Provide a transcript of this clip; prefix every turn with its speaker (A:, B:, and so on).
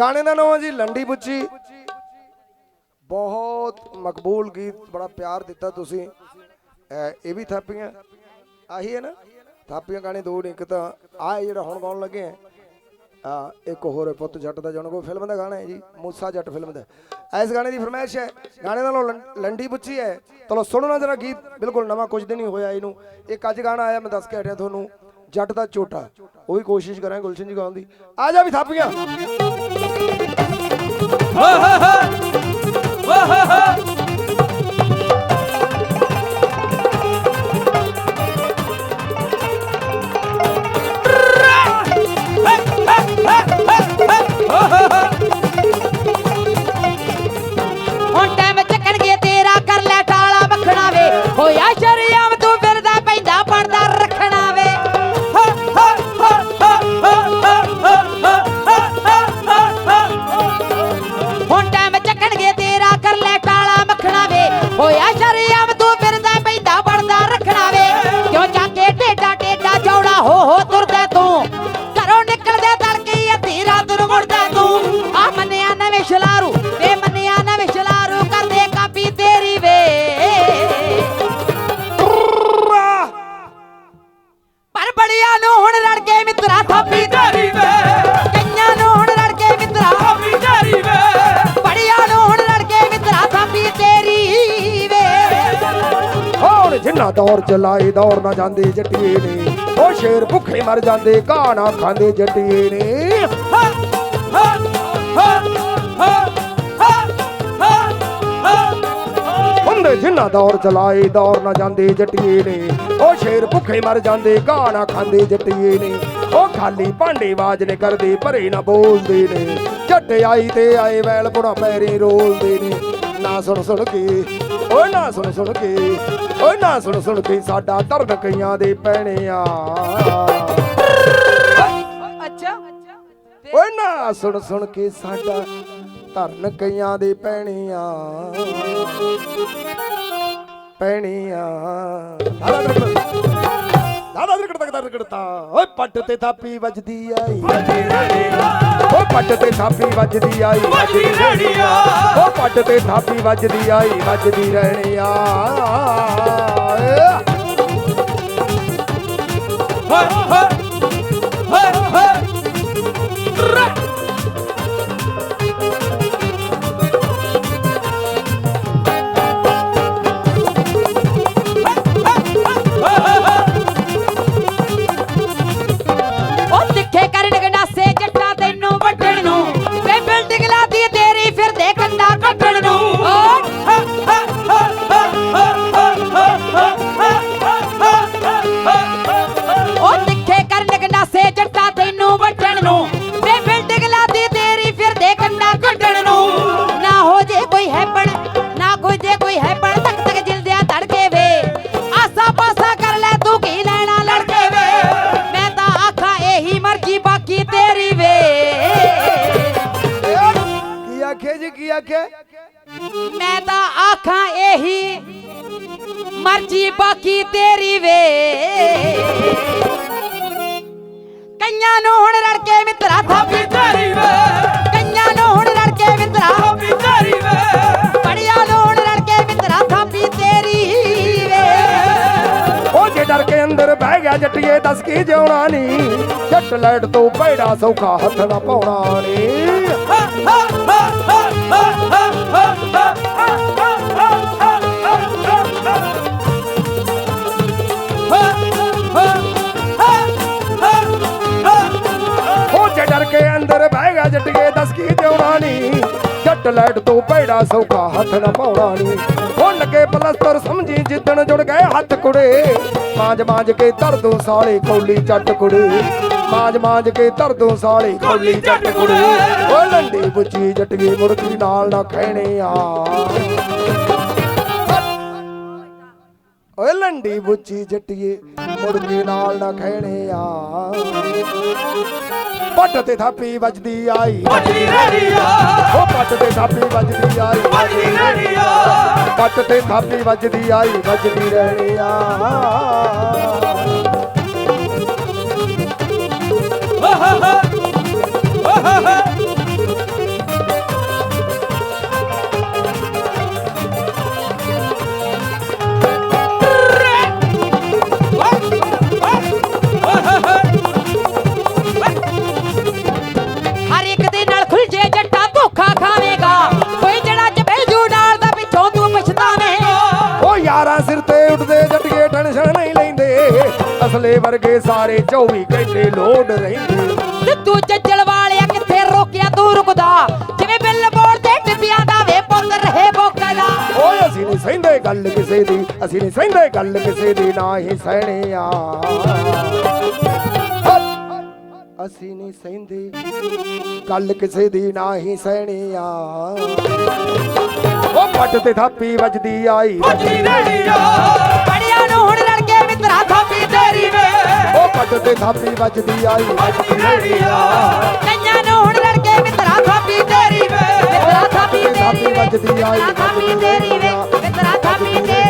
A: ਗਾਣੇ ਦਾ ਨਾਮ ਹੈ ਜੀ, ਲੰਡੀ ਬੁੱਚੀ ਬਹੁਤ ਮਕਬੂਲ ਗੀਤ, ਬੜਾ ਪਿਆਰ ਦਿੱਤਾ ਤੁਸੀਂ। ਇਹ ਵੀ ਥਾਪੀਆਂ। ਆਹੀ ਹੈ ਨਾ? ਥਾਪੀਆਂ ਗਾਣੇ ਦੋ ਨੇ, ਇੱਕ ਤਾਂ ਆਹ ਜਿਹੜਾ ਹੁਣ ਗਾਉਣ ਲੱਗੇ ਆ। ਆ ਇੱਕ ਹੋਰ ਹੈ, ਪੁੱਤ ਜੱਟ ਦਾ ਜਣ ਫਿਲਮ ਦਾ ਗਾਣਾ ਹੈ ਜੀ, ਮੂਸਾ ਜੱਟ ਫਿਲਮ ਦਾ। ਇਸ ਗਾਣੇ ਦੀ ਫਰਮਾਇਸ਼ ਹੈ, ਗਾਣੇ ਦਾ ਨਾਮ ਲੰਡੀ ਬੁੱਚੀ ਹੈ। ਚਲੋ ਸੁਣੋ ਨਾ ਜਰਾ ਗੀਤ, ਬਿਲਕੁਲ ਨਵਾਂ ਕੁਝ ਦਿਨ ਹੀ ਹੋਇਆ ਇਹਨੂੰ। ਇੱਕ ਅੱਜ ਗਾਣਾ ਆਇਆ, ਮੈਂ ਦੱਸ ਕੇ ਹਟਿਆ ਤੁਹਾਨੂੰ। ਜੱਟ ਦਾ ਝੋਟਾ। ਉਹ ਵੀ ਕੋਸ਼ਿਸ਼ ਕਰਾਂ ਗੁਲਸ਼ਨ ਜੀ ਗਾਉਣ ਦੀ। ਆ ਜਾ ਵੀ ਥਾਪੀਆਂ
B: ਹੁਣ ਪਰ ਬੜੀਆਂ ਨੂੰ ਹੁਣ ਰੜ ਕੇ ਮਿੱਤਰਾ ਥਾਪੀ ਤੇਰੀ ਵੇ ਕਈਆਂ ਨੂੰ ਹੁਣ ਰੜ ਕੇ ਮਿੱਤਰਾ ਥਾਪੀ ਤੇਰੀ ਵੇ ਬੜੀਆਂ ਨੂੰ ਹੁਣ ਰੜ ਕੇ ਮਿੱਤਰਾ ਥਾਪੀ ਤੇਰੀ ਵੇ।
A: ਹੁਣ ਜਿੰਨਾ ਦੌਰ ਚਲਾਏ ਦੌਰ ਨਾ ਜਾਂਦੇ ਜੱਟੀਏ ਨੇ। ਉਹ ਸ਼ੇਰ ਭੁੱਖੇ ਮਰ ਜਾਂਦੇ ਨਾ ਖਾਂਦੇ ਜੱਟੀਏ ਨੇ। ਹੁੰਦੇ ਜਿੰਨਾ ਦੌਰ ਚਲਾਏ ਦੌਰ ਨਾ ਜਾਂਦੇ ਜੱਟੀਏ ਨੇ। ਉਹ ਸ਼ੇਰ ਭੁੱਖੇ ਮਰ ਜਾਂਦੇ ਘਾਹ ਨਾ ਖਾਂਦੇ ਜੱਟੀਏ ਨੇ। ਉਹ ਖਾਲੀ ਭਾਂਡੇ ਬਾਜ ਨੇ ਕਰਦੇ ਭਰੇ ਨਾ ਬੋਲਦੇ ਨੇ। ਝੱਟ ਆਈ ਤੇ ਆਏ ਵੈਲ ਬੁੜਾ ਪੈਰੇ ਰੋਲਦੇ ਨੇ। ਨਾ ਸੁਣ ਸੁਣ ਕੇ ਓਏ ਨਾ ਸੁਣ ਸੁਣ ਕੇ ਓਏ ਨਾ ਸੁਣ ਸੁਣ ਕੇ ਸਾਡਾ ਦਰਦ ਕਈਆਂ ਦੇ ਪੈਣੇ ਆ।
B: ਅੱਛਾ।
A: ਓਏ ਨਾ ਸੁਣ ਸੁਣ ਕੇ ਸਾਡਾ ਧਰਨ ਕਈਆਂ ਦੇ ਪੈਣੇ ਆ ਪੈਣੇ ਆ ਦਾਦਾ ਦਾਦਾ ਦਰਕੜ ਤੱਕ ਦਰਕੜਤਾ ਓਏ ਪੱਟ ਤੇ ਥਾਪੀ ਵੱਜਦੀ ਆਈ। ਓ ਪੱਟ ਤੇ ਥਾਪੀ ਵੱਜਦੀ ਆਈ। ਵੱਜਦੀ ਰਹਿਣੀ ਆ। ਓ ਪੱਟ ਤੇ ਥਾਪੀ ਵੱਜਦੀ ਆਈ। ਵੱਜਦੀ ਰਹਿਣੀ ਆ।
B: ਆਖੇ?
A: ਜੀ ਕੀ ਆਖੇ
B: ਮੈਂ ਤਾਂ ਆਖਾਂ ਇਹੀ ਮਰਜ਼ੀ ਬਾਕੀ ਤੇਰੀ ਵੇ। ਕਈਆਂ ਨੂੰ ਹੁਣ ਰੜ ਕੇ ਮਿੱਤਰਾ ਥਾਪੀ ਤੇਰੀ ਵੇ। ਕਈਆਂ ਨੂੰ ਹੁਣ ਰੜ ਕੇ ਮਿੱਤਰਾ ਥਾਪੀ ਤੇਰੀ ਵੇ। ਬੜਿਆਂ ਨੂੰ ਹੁਣ ਰੜ ਕੇ ਮਿੱਤਰਾ ਥਾਪੀ ਤੇਰੀ ਵੇ।
A: ਉਹ ਜੇ ਡਰ ਕੇ ਅੰਦਰ ਬਹਿ ਗਿਆ ਜੱਟੀਏ ਦੱਸ ਕੀ ਜਿਉਣਾ ਨੀ। ਜੱਟ ਲੈਟ ਤੋਂ ਪੈੜਾ ਸੌਖਾ ਹੱਥ ਨਾ। ਪਾਉਣਾ ਨੀ ਜਿਉਣਾ ਜੱਟ ਲੈਟ ਤੋਂ ਪੈੜਾ ਸੌਖਾ ਹੱਥ ਨਾ ਪਾਉਣਾ ਨੀ ਉਹ ਲੱਗੇ ਪਲਸਤਰ ਸਮਝੀ ਜਿੱਦਣ ਜੁੜ ਗਏ ਹੱਥ ਕੁੜੇ। ਮਾਂਜ ਮਾਂਜ ਕੇ ਧਰ ਦੋ ਸਾਲੇ ਕੌਲੀ ਚੱਟ ਕੁੜੇ। ਮਾਂਜ ਮਾਂਜ ਕੇ ਧਰ ਦੋ ਸਾਲੇ ਕੌਲੀ ਚੱਟ ਕੁੜੇ। ਓ ਲੰਡੀ ਬੁੱਚੀ ਜੱਟੀਏ ਮੁਰਗੀ ਨਾਲ ਨਾ ਖੈਣੇ ਆ। ਓਏ ਲੰਡੀ ਬੁੱਚੀ ਜੱਟੀਏ ਮੁਰਗੀ ਨਾਲ ਨਾ ਖੈਣੇ ਆ। ਪੱਟ ਤੇ ਥਾਪੀ ਵੱਜਦੀ ਆਈ।
C: ਵੱਜਦੀ ਰਹਿਣੀ ਆ।
A: ਉਹ ਪੱਟ ਤੇ ਥਾਪੀ ਵੱਜਦੀ ਆਈ।
C: ਵੱਜਦੀ ਰਹਿਣੀ ਆ।
A: ਪੱਟ ਤੇ ਥਾਪੀ ਵੱਜਦੀ ਆਈ ਵੱਜਦੀ ਰਹਿਣੀ 24 ਘੰਟੇ ਲੋਡ ਰਹਿੰਦੀ
B: ਸਿੱਧੂ ਚੱਜਲ ਵਾਲਿਆ ਕਿੱਥੇ ਰੋਕਿਆ ਤੂੰ ਰੁਕਦਾ? ਜਿਵੇਂ ਬਿੱਲ ਬੋਰਡ ਤੇ ਟਿੱਬਿਆਂ ਦਾ ਵੇ ਪੁੱਤ ਰਹੇ ਬੋਕਦਾ
A: ਓਏ ਅਸੀਂ ਨਹੀਂ ਸਹਿੰਦੇ ਗੱਲ ਕਿਸੇ ਦੀ ਅਸੀਂ ਨਹੀਂ ਸਹਿੰਦੇ ਗੱਲ ਕਿਸੇ ਦੀ ਨਾ ਹੀ ਸਹਿਣੇ ਆ। ਅਸੀਂ ਨਹੀਂ ਸਹਿੰਦੇ ਗੱਲ ਕਿਸੇ ਦੀ ਨਾ ਹੀ ਸਹਿਣੇ ਆ। ਉਹ ਪੱਟ ਤੇ ਥਾਪੀ ਵੱਜਦੀ ਆਈ।
C: ਵੱਜਦੀ ਰੇੜੀ ਆ।
B: ਬੜਿਆਂ ਨੂੰ ਹੁਣ ਲੜ
A: ਤੇ ਥਾਪੀ ਵੱਜਦੀ ਆਈ।
C: ਵੱਜਦੀ ਰੇੜੀ
B: ਕਈਆਂ ਨੂੰ ਹੁਣ ਲੜਕੇ ਮਿੱਤਰਾ ਥਾਪੀ ਤੇਰੀ ਵੇ। ਮਿੱਤਰਾ ਥਾਪੀ ਤੇਰੀ
A: ਵੱਜਦੀ ਆਈ
B: ਮਿੱਤਰਾ ਥਾਪੀ ਤੇਰੀ ਵੇ, ਮਿੱਤਰਾ ਥਾਪੀ ਤੇਰੀ